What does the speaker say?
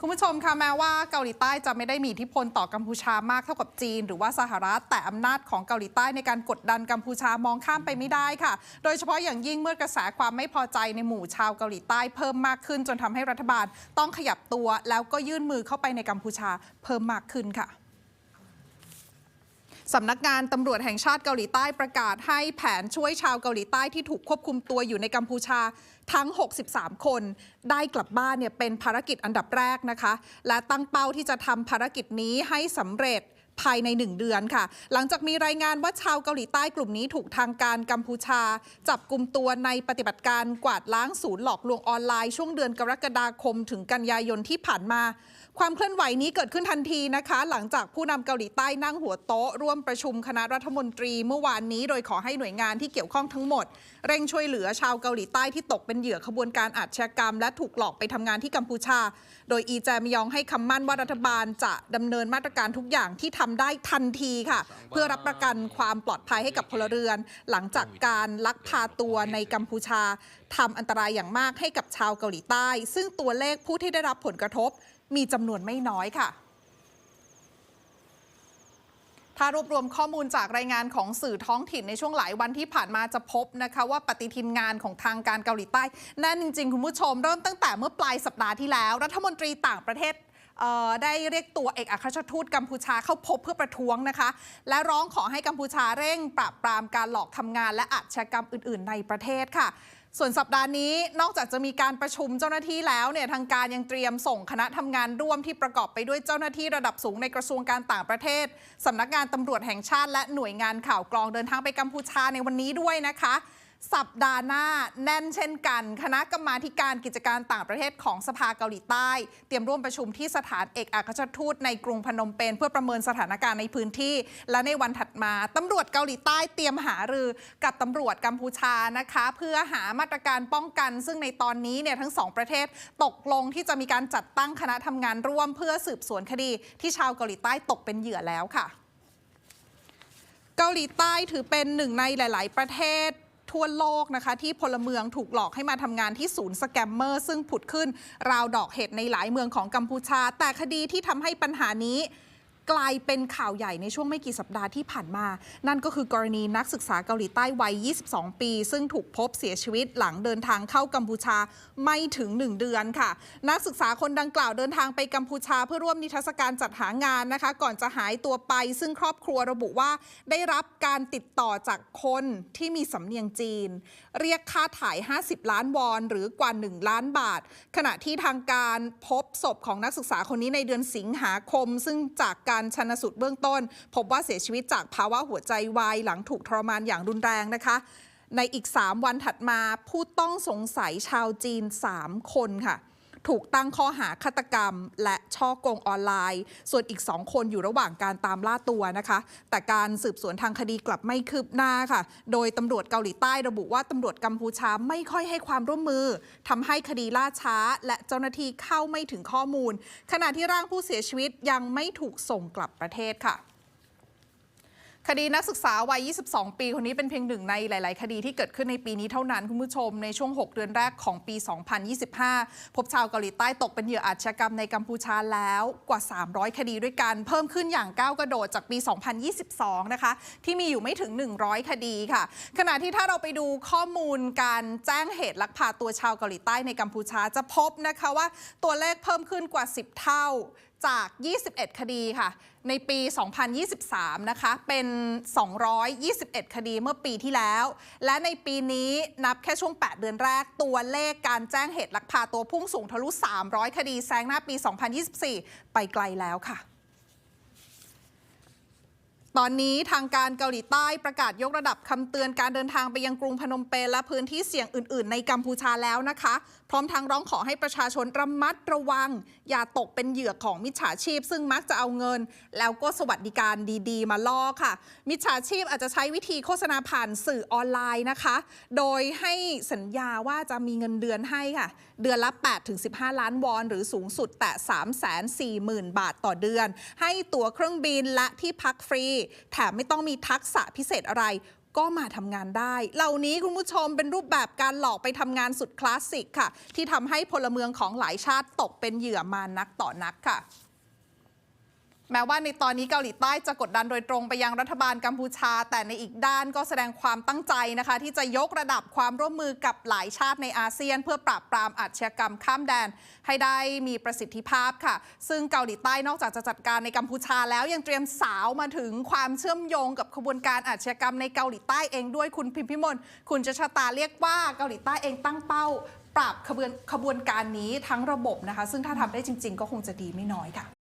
คุณผู้ชมคะแม้ว่าเกาหลีใต้จะไม่ได้มีอิทธิพลต่อกัมพูชามากเท่ากับจีน หรือว่าสหรัฐแต่อำนาจของเกาหลีใต้ในการกดดันกัมพูชามองข้ามไปไม่ได้ค่ะ โดยเฉพาะอย่างยิ่งเมื่อกระแสความไม่พอใจในหมู่ชาวเกาหลีใต้เพิ่มมากขึ้น จนทำให้รัฐบาลต้องขยับตัว แล้วก็ยื่นมือเข้าไปในกัมพูชาเพิ่มมากขึ้นค่ะ สำนักงานตำรวจแห่งชาติเกาหลีใต้ประกาศให้แผนช่วยชาวเกาหลีใต้ที่ถูกควบคุมตัวอยู่ในกัมพูชาทั้ง 63 คน ได้กลับบ้านเนี่ยเป็นภารกิจอันดับแรกนะคะ และตั้งเป้าที่จะทำภารกิจนี้ให้สำเร็จ ภายใน 1 เดือนค่ะ หลังจากมีรายงานว่าชาวเกาหลีใต้กลุ่มนี้ถูกทางการกัมพูชา จับกลุ่มตัวในปฏิบัติการกวาดล้างศูนย์หลอกลวงออนไลน์ช่วงเดือนกรกฎาคมถึงกันยายนที่ผ่านมา ความเคลื่อนไหวนี้เกิดขึ้นทันทีนะคะ หลังจากผู้นำเกาหลีใต้นั่งหัวโต๊ะ ร่วมประชุมคณะรัฐมนตรีเมื่อวานนี้ โดยขอให้หน่วยงานที่เกี่ยวข้องทั้งหมด เร่งช่วยเหลือชาวเกาหลีใต้ที่ตกเป็นเหยื่อขบวนการอาชญากรรม และถูกหลอกไปทำงานที่กัมพูชา โดยอีแจมยองให้คำมั่นว่ารัฐบาลจะดำเนินมาตรการทุกอย่างที่ทำได้ทันทีค่ะ เพื่อรับประกันความปลอดภัยให้กับพลเรือน หลังจากการลักพาตัวในกัมพูชาทำอันตรายอย่างมากให้กับชาวเกาหลีใต้ ซึ่งตัวเลขผู้ที่ได้รับผลกระทบมีจำนวนไม่น้อยค่ะถ้ารวบรวมข้อมูลจากรายงานของสื่อท้องถิ่นในช่วงหลายวันที่ผ่านมาจะพบนะคะว่าปฏิทินงานของทางการเกาหลีใต้แน่นจริง ๆ คุณผู้ชมเริ่มตั้งแต่เมื่อปลายสัปดาห์ที่แล้ว รัฐมนตรีต่างประเทศเอ่อ ได้เรียกตัวเอกอัครราชทูตกัมพูชาเข้าพบเพื่อประท้วงนะคะ และร้องขอให้กัมพูชาเร่งปราบปรามการหลอกทำงานและอาชญากรรมอื่น ๆ ในประเทศค่ะส่วนสัปดาห์นี้นอกจากจะมีการประชุมเจ้าหน้าที่แล้วเนี่ยทางการยังเตรียมส่งคณะทำงานร่วมที่ประกอบไปด้วยเจ้าหน้าที่ระดับสูงในกระทรวงการต่างประเทศสำนักงานตำรวจแห่งชาติและหน่วยงานข่าวกรองเดินทางไปกัมพูชาในวันนี้ด้วยนะคะ สัปดาห์หน้าแน่นเช่นกัน คณะกรรมาการกิจการต่างประเทศของสภาเกาหลีใต้ เตรียมร่วมประชุมที่สถานเอกอัครราชทูตในกรุงพนมเปญเพื่อประเมินสถานการณ์ในพื้นที่ และในวันถัดมาตำรวจเกาหลีใต้เตรียมหารือกับตำรวจกัมพูชานะคะ เพื่อหามาตรการป้องกัน ซึ่งในตอนนี้เนี่ยทั้งสองประเทศตกลงที่จะมีการจัดตั้งคณะทำงานร่วมเพื่อสืบสวนคดีที่ชาวเกาหลีใต้ตกเป็นเหยื่อแล้วค่ะ เกาหลีใต้ถือเป็นหนึ่งในหลาย ๆ ประเทศ ทั่วโลกนะคะที่พลเมืองถูกหลอกให้มาทำงานที่ศูนย์สแกมเมอร์ซึ่งผุดขึ้น ราวดอกเห็ดในหลายเมืองของกัมพูชา แต่คดีที่ทำให้ปัญหานี้ กลายเป็นข่าวใหญ่ในช่วงไม่กี่สัปดาห์ที่ผ่านมา นั่นก็คือกรณีนักศึกษาเกาหลีใต้วัย 22 ปี ซึ่งถูกพบเสียชีวิตหลังเดินทางเข้ากัมพูชาไม่ถึง 1 เดือนค่ะ นักศึกษาคนดังกล่าวเดินทางไปกัมพูชา เพื่อร่วมนิทรรศการจัดหางานนะคะ ก่อนจะหายตัวไป ซึ่งครอบครัวระบุว่าได้รับการติดต่อจากคนที่มีสำเนียงจีน เรียกค่าถ่าย 50 ล้านวอน หรือกว่า 1 ล้านบาท ขณะที่ทางการพบศพของนักศึกษาคนนี้ในเดือนสิงหาคม ซึ่งจากการการชันสูตรเบื้องต้น พบว่าเสียชีวิตจากภาวะหัวใจวายหลังถูกทรมานอย่างรุนแรงนะคะในอีก 3 วันถัดมาผู้ต้องสงสัยชาวจีน 3 คนค่ะ ถูกตั้งข้อหาฆาตกรรม และช่อโกงออนไลน์ ส่วนอีก 2 คนอยู่ระหว่างการตามล่าตัวนะคะ แต่การสืบสวนทางคดีกลับไม่คืบหน้าค่ะ โดยตำรวจเกาหลีใต้ระบุว่าตำรวจกัมพูชาไม่ค่อยให้ความร่วมมือทำให้คดีล่าช้า และเจ้าหน้าที่เข้าไม่ถึงข้อมูล ขณะที่ร่างผู้เสียชีวิตยังไม่ถูกส่งกลับประเทศค่ะ คดีนักศึกษาวัย 22 ปี คนนี้เป็นเพียงหนึ่งในหลาย ๆ คดีที่เกิดขึ้นในปีนี้เท่านั้น คุณผู้ชมในช่วง 6 เดือนแรกของปี 2025 พบชาวเกาหลีใต้ตกเป็นเหยื่ออาชญากรรมในกัมพูชาแล้วกว่า 300 คดีด้วยกัน เพิ่มขึ้นอย่างก้าวกระโดดจากปี 2022 นะคะ ที่มีอยู่ไม่ถึง 100 คดีค่ะ ขณะที่ถ้าเราไปดูข้อมูลการแจ้งเหตุลักพาตัวชาวเกาหลีใต้ในกัมพูชาจะพบนะคะว่าตัวเลขเพิ่มขึ้นกว่า 10 เท่า จาก 21 คดีค่ะ ในปี 2023 นะคะ เป็น 221 คดีเมื่อปีที่แล้ว และในปีนี้นับแค่ช่วง 8 เดือนแรก ตัวเลขการแจ้งเหตุลักพาตัวพุ่งสูงทะลุ 300 คดีแซงหน้าปี 2024 ไปไกลแล้วค่ะ ตอนนี้ทางการเกาหลีใต้ประกาศยกระดับคำเตือนการเดินทางไปยังกรุงพนมเปญและพื้นที่เสี่ยงอื่น ๆ ในกัมพูชาแล้วนะคะ พร้อมทั้งร้องขอให้ประชาชนระมัดระวัง อย่าตกเป็นเหยื่อของมิจฉาชีพ ซึ่งมักจะเอาเงิน แล้วก็สวัสดิการดีๆ มาล่อค่ะ มิจฉาชีพอาจจะใช้วิธีโฆษณาผ่านสื่อออนไลน์นะคะ โดยให้สัญญาว่าจะมีเงินเดือนให้ค่ะ เดือนละ 8-15 ล้านวอน หรือสูงสุดแต่ 340,000 บาทต่อเดือน ให้ตั๋วเครื่องบินและที่พักฟรีแถมไม่ต้องมีทักษะพิเศษอะไร ก็มาทำงานได้ เหล่านี้คุณผู้ชมเป็นรูปแบบการหลอกไปทำงานสุดคลาสสิกค่ะ ที่ทำให้พลเมืองของหลายชาติตกเป็นเหยื่อมานักต่อนักค่ะ แม้ว่าในตอนนี้เกาหลีใต้จะกดดันโดยตรงไปยังรัฐบาลกัมพูชา แต่ในอีกด้านก็แสดงความตั้งใจนะคะ ที่จะยกระดับความร่วมมือกับหลายชาติในอาเซียน เพื่อปราบปรามอาชญากรรมข้ามแดน ให้ได้มีประสิทธิภาพค่ะ ซึ่งเกาหลีใต้นอกจากจะจัดการในกัมพูชาแล้วยังเตรียมสาวมาถึงความเชื่อมโยงกับขบวนการอาชญากรรมในเกาหลีใต้เองด้วยคุณพิมพิมลคุณจะชะตาเรียกว่าเกาหลีใต้เองตั้งเป้า ปราบขบวนขบวนการนี้ทั้งระบบนะคะ ซึ่งถ้าทำได้จริง ๆ ก็คงจะดีไม่น้อยค่ะ